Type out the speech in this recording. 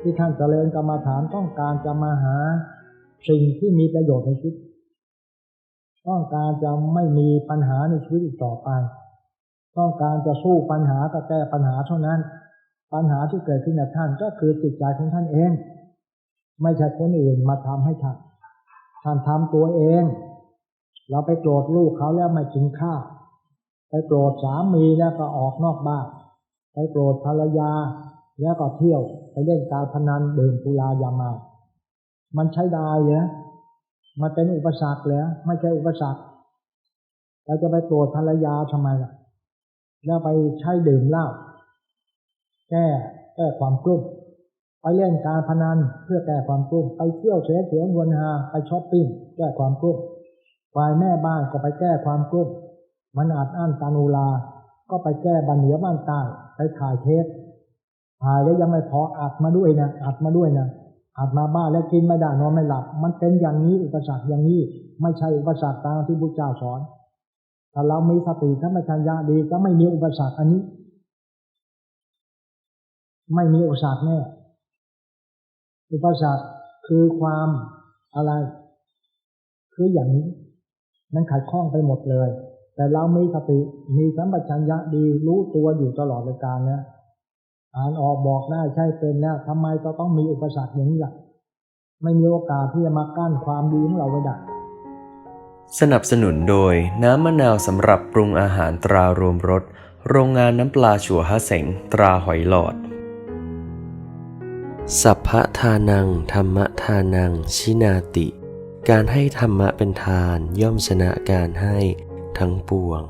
ที่ท่านเจริญกรรมฐานต้องการจะมาหาสิ่งที่มีประโยชน์ในชีวิต ต้องการจะไม่มีปัญหาในชีวิตอีกต่อไป ต้องการจะสู้ปัญหาก็แก้ปัญหาเท่านั้น ปัญหาที่เกิดขึ้นกับท่านก็คือจิตใจของท่านเอง ไม่ใช่คนอื่นมาทำให้ท่าน ท่านทำตัวเอง เราไปโกรธลูกเขาแล้วไม่กินข้าวไปโกรธสามีแล้วก็ออกนอกบ้าน ไปโกรธภรรยา แล้วก็เที่ยวไปเล่นการพนันเดื่มสุรายามา มันใช้ได้เหรอมันเป็นอุปสรรคเหรอไม่ใช่อุปสรรคเราจะไปโกรธภรรยาทำไมล่ะ แล้วไปใช้ดื่มเหล้าแก้แก้ความกลุ้มไปเล่นการพนันเพื่อแก้ความกลุ้มไปเที่ยวเสียเสียงวนหาไปช้อปปิ้งแก้ความกลุ้มฝ่ายแม่บ้านก็ไปแก้ความกลุ้มมันอาจอั้นตานูลา ก็ไปแก้บันเหนือบ้านใต้ไปถ่ายเทป ถ่ายแล้วยังไม่พออัดมาด้วยนะอัดมาด้วยนะอัดมาบ้านแล้วกินไม่ได้นอนไม่หลับ มันเป็นอย่างนี้อุปสรรคอย่างนี้ไม่ใช่อุปสรรคตามที่พระเจ้าสอนถ้าเรามีสติถ้าไม่ชัญญาดีก็ไม่มีอุปสรรคอันนี้ ไม่มีอุปสรรคแน่อุปสรรคคือความอะไร คืออย่างนี้มันขัดข้องไปหมดเลย แต่เรามีสติมีสัมปชัญญะดีรู้ตัวอยู่ตลอดเวลาเนี่ย อ่านออกบอกได้ใช่เป็นแล้วทำไมก็ต้องมีอุปสรรคอย่างนี้ล่ะไม่มีโอกาสที่จะมากั้นความดีของเราไว้ได้สนับสนุนโดยน้ำมะนาวสำหรับปรุงอาหารตรารวมรสโรงงานน้ำปลาชัวฮะเสงตราหอยหลอด สัพพะทานัง ธรรมทานัง ชินาติ การให้ธรรมะเป็นทานย่อมชนะการให้ทั้งปวง